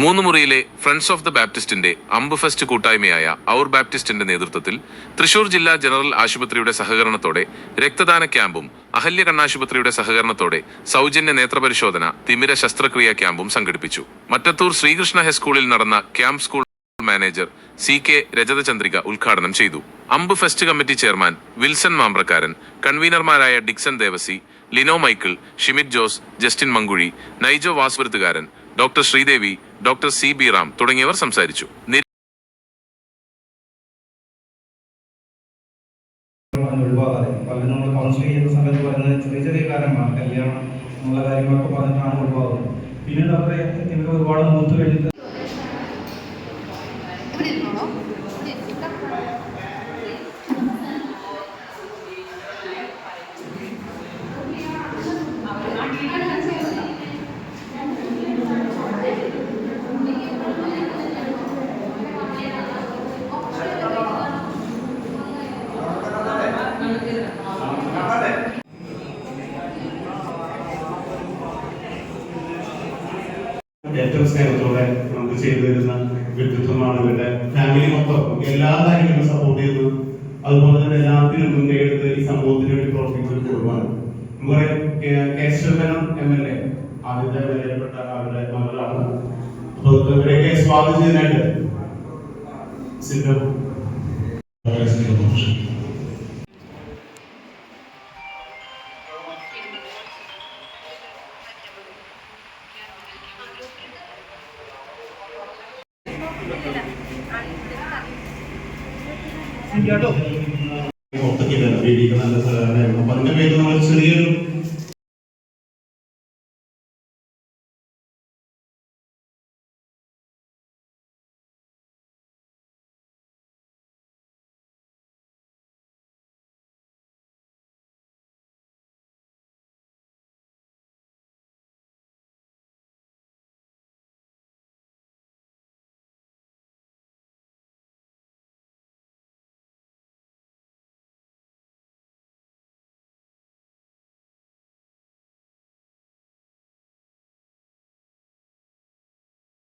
മൂന്നുമുറിയിലെ friends of the ബാപ്റ്റിസ്റ്റിന്റെ അമ്പ് fest കൂട്ടായ്മയായ ഔർ ബാപ്റ്റിസ്റ്റിന്റെ നേതൃത്വത്തിൽ തൃശൂർ ജില്ലാ ജനറൽ ആശുപത്രിയുടെ സഹകരണത്തോടെ രക്തദാന ക്യാമ്പും അഹല്യ കണ്ണാശുപത്രിയുടെ സഹകരണത്തോടെ സൗജന്യ നേത്രപരിശോധന തിമിര ശസ്ത്രക്രിയ ക്യാമ്പും സംഘടിപ്പിച്ചു. മറ്റത്തൂർ ശ്രീകൃഷ്ണ ഹൈസ്കൂളിൽ നടന്ന camp school manager C K Rajathachandrika ഉദ്ഘാടനം ചെയ്തു. അമ്പ് fest committee chairman Wilson Mambrakkaran കൺവീനർമാരായ Dixon Devasi Lino Michael Shimith Jose Justin Mankuzhi Naijo Vaswaruthukaran doctor Sreedevi doctor C B Ram തുടങ്ങിയവർ സംസാരിച്ചു. ഒഴിവാകാതെ പലരും നമ്മൾ കൗൺസിലിംഗ് ചെയ്യുന്ന സമയത്ത് പറയുന്നത് ചെറിയ ചെറിയ കാര്യങ്ങളാണ്. കല്യാണം എന്നുള്ള കാര്യങ്ങളൊക്കെ പറഞ്ഞിട്ടാണ് ഒഴിവാകുന്നത് പിന്നീട് അവരെ ഇവർ ഒരുപാട് മൂത്ത് കഴിഞ്ഞിട്ട് ഏറ്റവും സ്നേഹത്തോടെ നമുക്ക് ചെയ്തു തരുന്ന വ്യക്തിത്വമാണ് ഇവരുടെ ഫാമിലി മൊത്തം. എല്ലാ കാര്യങ്ങളും സപ്പോർട്ട് ചെയ്യുന്നു. അതുപോലെ തന്നെ എല്ലാത്തിനും മുന്നേ എടുത്ത് ഈ സമൂഹത്തിന് വേണ്ടി പ്രവർത്തിക്കുന്ന ഒരു കുടുംബമാണ്. കേശവനം എം എൽ എ ആദ്യത്തെ വിലയപ്പെട്ട അവരുടെ മകളാണ്. അപ്പൊ ഇവരെയൊക്കെ സ്വാഗതം ചെയ്യാനായിട്ട് സിദ്ധം വേദിക്ക് നല്ല സഹകരണമായിരുന്നു പറഞ്ഞ പേരിൽ നമ്മൾ ചെറിയൊരു